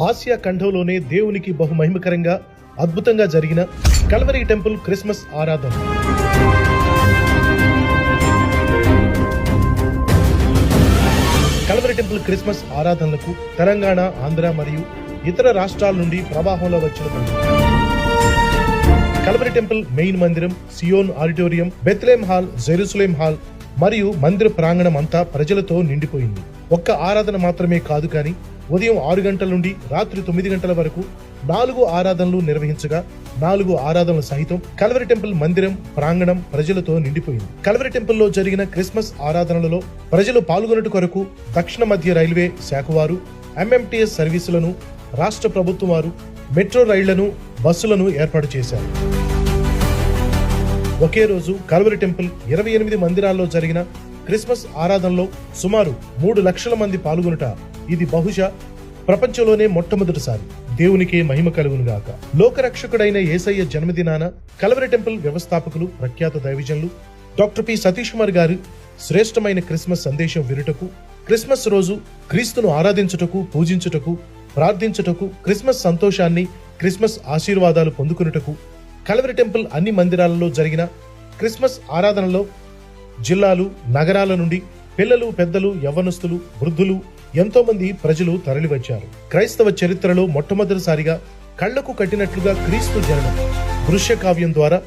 Asia ఖండంలోనే దేవునికి బహుమహిమకరంగా అద్భుతంగా జరిగిన కల్వరీ టెంపుల్ క్రిస్మస్ ఆరాధన కల్వరీ టెంపుల్ క్రిస్మస్ ఆరాధనలకు తెలంగాణ ఆంధ్ర మరియు ఇతర రాష్ట్రాల నుండి ప్రవాహంలో వచ్చిన ప్రజలు. టెంపుల్ మెయిన్ మందిరం Zion auditorium Bethlehem hall Jerusalem hall మరియు మందిర ప్రాంగణం అంతా ప్రజలతో నిండిపోయింది ఒక్క ఆరాధన మాత్రమే కాదు కానీ ఉదయం ఆరు గంటల నుండి రాత్రి తొమ్మిది గంటల వరకు నాలుగు ఆరాధనలు నిర్వహించగా నాలుగు ఆరాధనలు సహితం కల్వరి టెంపుల్ మందిరం ప్రాంగణం ప్రజలతో నిండిపోయింది. కల్వరి టెంపుల్లో జరిగిన క్రిస్మస్ ఆరాధనలలో ప్రజలు పాల్గొనట కొరకు దక్షిణ మధ్య రైల్వే శాఖ వారు ఎంఎంటీఎస్ సర్వీసులను రాష్ట్ర ప్రభుత్వం వారు మెట్రో రైళ్ళను బస్సులను ఏర్పాటు చేశారు. ఒకే రోజు కల్వరి టెంపుల్ ఇరవై ఎనిమిది మందిరాల్లో జరిగిన క్రిస్మస్ ఆరాధనలో సుమారు మూడు లక్షల మంది పాల్గొనుట ఇది బహుశా ప్రపంచంలోనే మొట్టమొదటిసారి. దేవునికే మహిమ కలుగునుగాక లోకరక్షకుడైన ఏసయ్య జన్మదినాన కలవరి టెంపుల్ వ్యవస్థాపకులు ప్రఖ్యాత దైవజనులు డాక్టర్ పి. సతీష్ కుమార్ గారు శ్రేష్టమైన క్రిస్మస్ సందేశం వినుటకు క్రిస్మస్ రోజు క్రీస్తును ఆరాధించుటకు పూజించుటకు ప్రార్థించుటకు క్రిస్మస్ సంతోషాన్ని క్రిస్మస్ ఆశీర్వాదాలు పొందుకునుటకు కలవరి టెంపుల్ అన్ని మందిరాలలో జరిగిన క్రిస్మస్ ఆరాధనలో జిల్లాలు నగరాల నుండి పిల్లలు పెద్దలు యవ్వనస్తులు వృద్ధులు ఎంతో మంది ప్రజలు తరలివచ్చారు. క్రైస్తవ చరిత్రలో మొట్టమొదటిసారిగా కళ్ళకు కట్టినట్లుగా క్రీస్తు జననం దృశ్య కావ్యం ద్వారా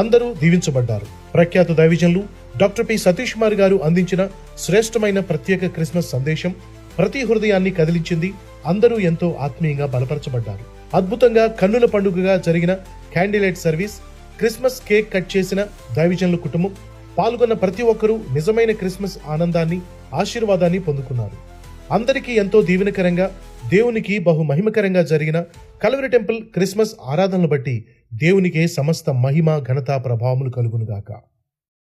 అందరూ దీవించబడ్డారు. ప్రఖ్యాత దైవజన్లు డాక్టర్ పి. సతీష్ కుమార్ గారు అందించిన శ్రేష్టమైన ప్రత్యేక క్రిస్మస్ సందేశం ప్రతి హృదయాన్ని కదిలించింది అందరూ ఎంతో ఆత్మీయంగా బలపరచబడ్డారు. అద్భుతంగా కన్నుల పండుగగా జరిగిన candlelight service Christmas cake cut చేసిన దైవజన్ల కుటుంబం పాల్గొన్న ప్రతి ఒక్కరూ నిజమైన క్రిస్మస్ ఆనందాన్ని ఆశీర్వాదాన్ని పొందుకున్నారు. అందరికీ ఎంతో దీవెనకరంగా దేవునికి బహుమహిమకరంగా జరిగిన కలవరి టెంపుల్ క్రిస్మస్ ఆరాధనలు బట్టి దేవునికే సమస్త మహిమ ఘనత ప్రభావములు కలుగునుగాక.